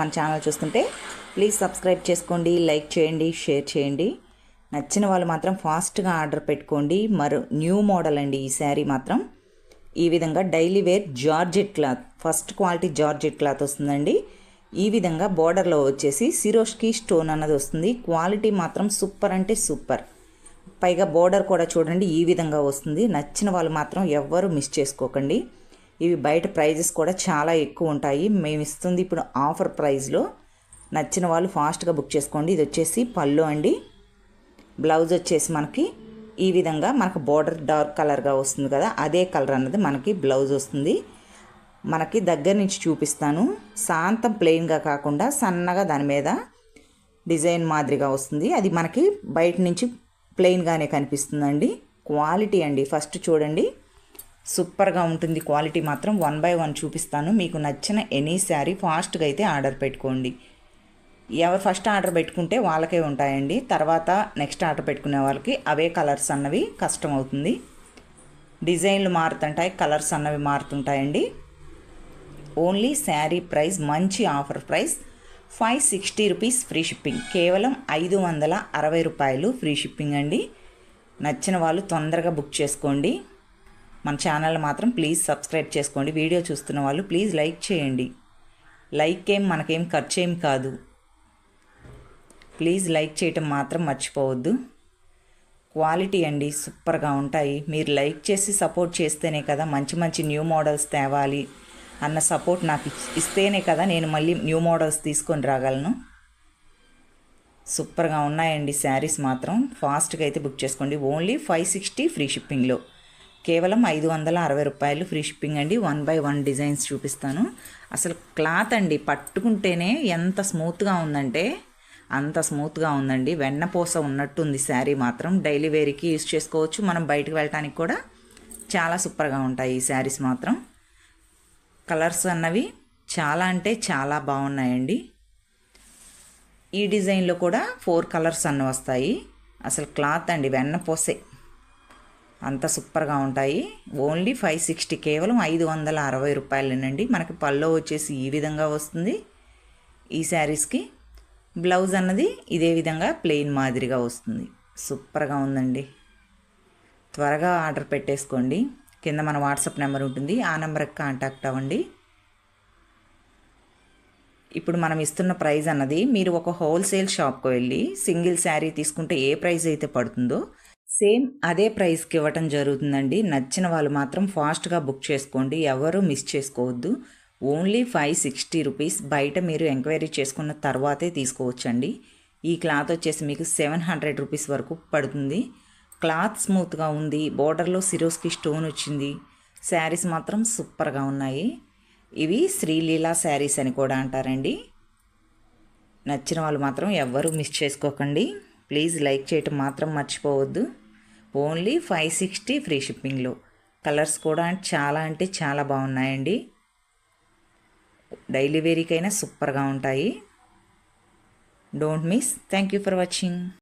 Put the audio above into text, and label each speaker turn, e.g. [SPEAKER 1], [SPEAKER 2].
[SPEAKER 1] మన ఛానల్ చూస్తుంటే please subscribe చేసుకోండి లైక్ చేయండి షేర్ చేయండి. నచ్చిన వాళ్ళు మాత్రం ఫాస్ట్గా ఆర్డర్ పెట్టుకోండి. మరో న్యూ మోడల్ అండి ఈ శారీ మాత్రం. ఈ విధంగా daily wear georgette cloth first quality georgette cloth వస్తుందండి. ఈ విధంగా బోర్డర్లో వచ్చేసి సిరోష్కి స్టోన్ అన్నది వస్తుంది. క్వాలిటీ మాత్రం సూపర్ అంటే సూపర్ పైగా బోర్డర్ కూడా చూడండి ఈ విధంగా వస్తుంది. నచ్చిన వాళ్ళు మాత్రం ఎవ్వరూ మిస్ చేసుకోకండి. ఇవి బయట ప్రైజెస్ కూడా చాలా ఎక్కువ ఉంటాయి. మేము ఇస్తుంది ఇప్పుడు ఆఫర్ ప్రైస్లో నచ్చిన వాళ్ళు ఫాస్ట్గా బుక్ చేసుకోండి. ఇది వచ్చేసి పళ్ళు అండి. బ్లౌజ్ వచ్చేసి మనకి ఈ విధంగా మనకు బార్డర్ డార్క్ కలర్గా వస్తుంది కదా అదే కలర్ అన్నది మనకి బ్లౌజ్ వస్తుంది. మనకి దగ్గర నుంచి చూపిస్తాను. శాంతం ప్లెయిన్గా కాకుండా సన్నగా దాని మీద డిజైన్ మాదిరిగా వస్తుంది. అది మనకి బయట నుంచి ప్లెయిన్గానే కనిపిస్తుందండి. క్వాలిటీ అండి. ఫస్ట్ చూడండి. సూపర్గా ఉంటుంది. క్వాలిటీ మాత్రం వన్ బై వన్ చూపిస్తాను. మీకు నచ్చిన ఎనీ శారీ ఫాస్ట్గా అయితే ఆర్డర్ పెట్టుకోండి. ఎవరు ఫస్ట్ ఆర్డర్ పెట్టుకుంటే వాళ్ళకే ఉంటాయండి. తర్వాత నెక్స్ట్ ఆర్డర్ పెట్టుకునే వాళ్ళకి అవే కలర్స్ అన్నవి కష్టం అవుతుంది. డిజైన్లు మారుతుంటాయి కలర్స్ అన్నవి మారుతుంటాయండి. ఓన్లీ శారీ ప్రైస్ మంచి offer price five sixty rupees free shipping. కేవలం ఐదు వందల అరవై రూపాయలు ఫ్రీ షిప్పింగ్ అండి. నచ్చిన వాళ్ళు తొందరగా బుక్ చేసుకోండి. మన ఛానల్ మాత్రం ప్లీజ్ సబ్స్క్రైబ్ చేసుకోండి. వీడియో చూస్తున్న వాళ్ళు ప్లీజ్ లైక్ చేయండి. లైక్ ఏం మనకేం ఖర్చు ఏం కాదు. ప్లీజ్ లైక్ చేయటం మాత్రం మర్చిపోవద్దు. క్వాలిటీ అండి సూపర్గా ఉంటాయి. మీరు లైక్ చేసి సపోర్ట్ చేస్తేనే కదా మంచి మంచి న్యూ మోడల్స్ తేవాలి అన్న సపోర్ట్ నాకు ఇస్తేనే కదా నేను మళ్ళీ న్యూ మోడల్స్ తీసుకొని రాగలను. సూపర్గా ఉన్నాయండి శారీస్ మాత్రం. ఫాస్ట్గా అయితే బుక్ చేసుకోండి. ఓన్లీ ఫైవ్ సిక్స్టీ ఫ్రీ షిప్పింగ్లో కేవలం ఐదు వందల అరవై రూపాయలు ఫ్రీ షిప్పింగ్ అండి. వన్ బై వన్ డిజైన్స్ చూపిస్తాను. అసలు క్లాత్ అండి పట్టుకుంటేనే ఎంత స్మూత్గా ఉందంటే అంత స్మూత్గా ఉందండి. వెన్నపూస ఉన్నట్టుంది శారీ మాత్రం. డైలీ వేర్కి యూజ్ చేసుకోవచ్చు. మనం బయటకు వెళ్ళటానికి కూడా చాలా సూపర్గా ఉంటాయి ఈ శారీస్ మాత్రం. కలర్స్ అన్నవి చాలా అంటే చాలా బాగున్నాయండి. ఈ డిజైన్లో కూడా ఫోర్ కలర్స్ అన్న వస్తాయి. అసలు క్లాత్ అండి వెన్నపూసే అంత సూపర్గా ఉంటాయి. ఓన్లీ ఫైవ్ సిక్స్టీ కేవలం ఐదు వందల అరవై రూపాయలేనండి. మనకి పల్లో వచ్చేసి ఈ విధంగా వస్తుంది. ఈ శారీస్కి బ్లౌజ్ అన్నది ఇదే విధంగా ప్లెయిన్ మాదిరిగా వస్తుంది. సూపర్గా ఉందండి. త్వరగా ఆర్డర్ పెట్టేసుకోండి. కింద మన వాట్సాప్ నెంబర్ ఉంటుంది. ఆ నెంబర్కి కాంటాక్ట్ అవ్వండి. ఇప్పుడు మనం ఇస్తున్న ప్రైస్ అన్నది మీరు ఒక హోల్సేల్ షాప్కి వెళ్ళి సింగిల్ శారీ తీసుకుంటే ఏ ప్రైస్ అయితే పడుతుందో సేమ్ అదే ప్రైస్కి ఇవ్వటం జరుగుతుందండి. నచ్చిన వాళ్ళు మాత్రం ఫాస్ట్గా బుక్ చేసుకోండి. ఎవరు మిస్ చేసుకోవద్దు. ఓన్లీ ఫైవ్ సిక్స్టీ రూపీస్ బయట మీరు ఎంక్వైరీ చేసుకున్న తర్వాతే తీసుకోవచ్చండి. ఈ క్లాత్ వచ్చేసి మీకు సెవెన్ హండ్రెడ్ రూపీస్ వరకు పడుతుంది. క్లాత్ స్మూత్గా ఉంది. బోర్డర్లో సిరోస్కి స్టోన్ వచ్చింది. శారీస్ మాత్రం సూపర్గా ఉన్నాయి. ఇవి శ్రీలీలా శారీస్ అని కూడా అంటారండి. నచ్చిన వాళ్ళు మాత్రం ఎవ్వరూ మిస్ చేసుకోకండి. ప్లీజ్ లైక్ చేయటం మాత్రం మర్చిపోవద్దు. ఓన్లీ ఫైవ్ సిక్స్టీ ఫ్రీ షిప్పింగ్లో. కలర్స్ కూడా చాలా అంటే చాలా బాగున్నాయండి. డైలీ వేరీకైనా సూపర్గా ఉంటాయి. Don't miss. Thank you for watching.